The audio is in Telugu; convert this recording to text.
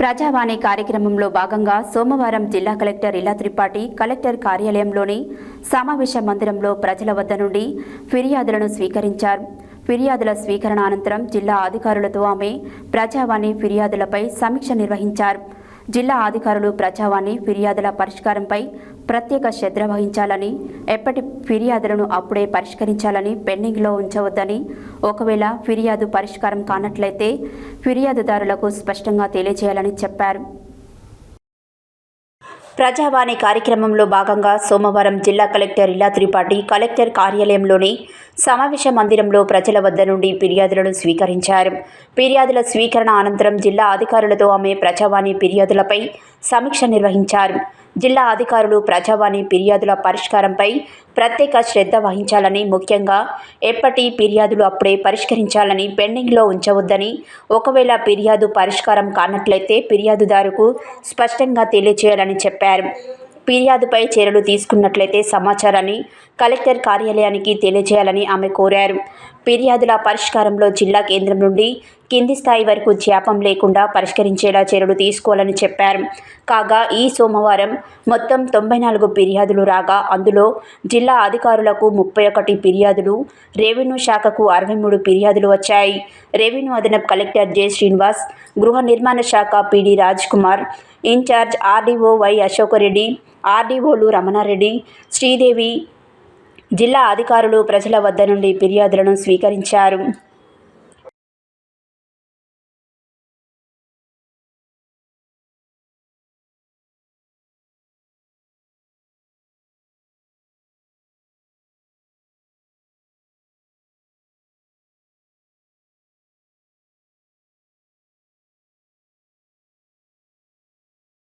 ప్రజావాణి కార్యక్రమంలో భాగంగా సోమవారం జిల్లా కలెక్టర్ ఇలా త్రిపాఠి కలెక్టర్ కార్యాలయంలోని సమావేశ మందిరంలో ప్రజల వద్ద నుండి ఫిర్యాదులను స్వీకరించారు. ఫిర్యాదుల స్వీకరణ అనంతరం జిల్లా అధికారులతో ఆమె ప్రజావాణి ఫిర్యాదులపై సమీక్ష నిర్వహించారు. జిల్లా అధికారులు ప్రజావాణి ఫిర్యాదుల పరిష్కారంపై ప్రత్యేక శ్రద్ధ వహించాలని ఎప్పటి ఫిర్యాదులను అప్పుడే పరిష్కరించాలని పెండింగ్లో ఉంచవద్దని ఒకవేళ ఫిర్యాదు పరిష్కారం కానట్లయితే ఫిర్యాదుదారులకు స్పష్టంగా తెలియజేయాలని చెప్పారు. ప్రజావాణి కార్యక్రమంలో భాగంగా సోమవారం జిల్లా కలెక్టర్ ఇలా త్రిపాఠి కలెక్టర్ కార్యాలయంలోని సమావేశ మందిరంలో ప్రజల వద్ద నుండి ఫిర్యాదులను స్వీకరించారు. ఫిర్యాదుల స్వీకరణ అనంతరం జిల్లా అధికారులతో ఆమె ప్రజావాణి ఫిర్యాదులపై సమీక్ష నిర్వహించారు. జిల్లా అధికారులు ప్రజావాణి ఫిర్యాదుల పరిష్కారంపై ప్రత్యేక శ్రద్ధ వహించాలని ముఖ్యంగా ఎప్పటి ఫిర్యాదులు అప్పుడే పరిష్కరించాలని పెండింగ్లో ఉంచవద్దని ఒకవేళ ఫిర్యాదు పరిష్కారం కానట్లయితే ఫిర్యాదుదారుకు స్పష్టంగా తెలియజేయాలని చెప్పారు. ఫిర్యాదుపై చర్యలు తీసుకున్నట్లయితే సమాచారాన్ని కలెక్టర్ కార్యాలయానికి తెలియజేయాలని ఆమె కోరారు. ఫిర్యాదుల పరిష్కారంలో జిల్లా కేంద్రం నుండి కింది స్థాయి వరకు జ్ఞాపం లేకుండా పరిష్కరించేలా చర్యలు తీసుకోవాలని చెప్పారు. కాగా ఈ సోమవారం మొత్తం తొంభై నాలుగు ఫిర్యాదులు రాగా అందులో జిల్లా అధికారులకు ముప్పై ఒకటి ఫిర్యాదులు రెవెన్యూ శాఖకు అరవై మూడు ఫిర్యాదులు వచ్చాయి. రెవెన్యూ అదనపు కలెక్టర్ జె. శ్రీనివాస్ గృహ నిర్మాణ శాఖ PD Raj Kumar in charge RDO Y Ashoka Reddy ఆర్డీఓలు Ramanareddy Sridevi జిల్లా అధికారులు ప్రజల వద్ద నుండి ఫిర్యాదులను స్వీకరించారు.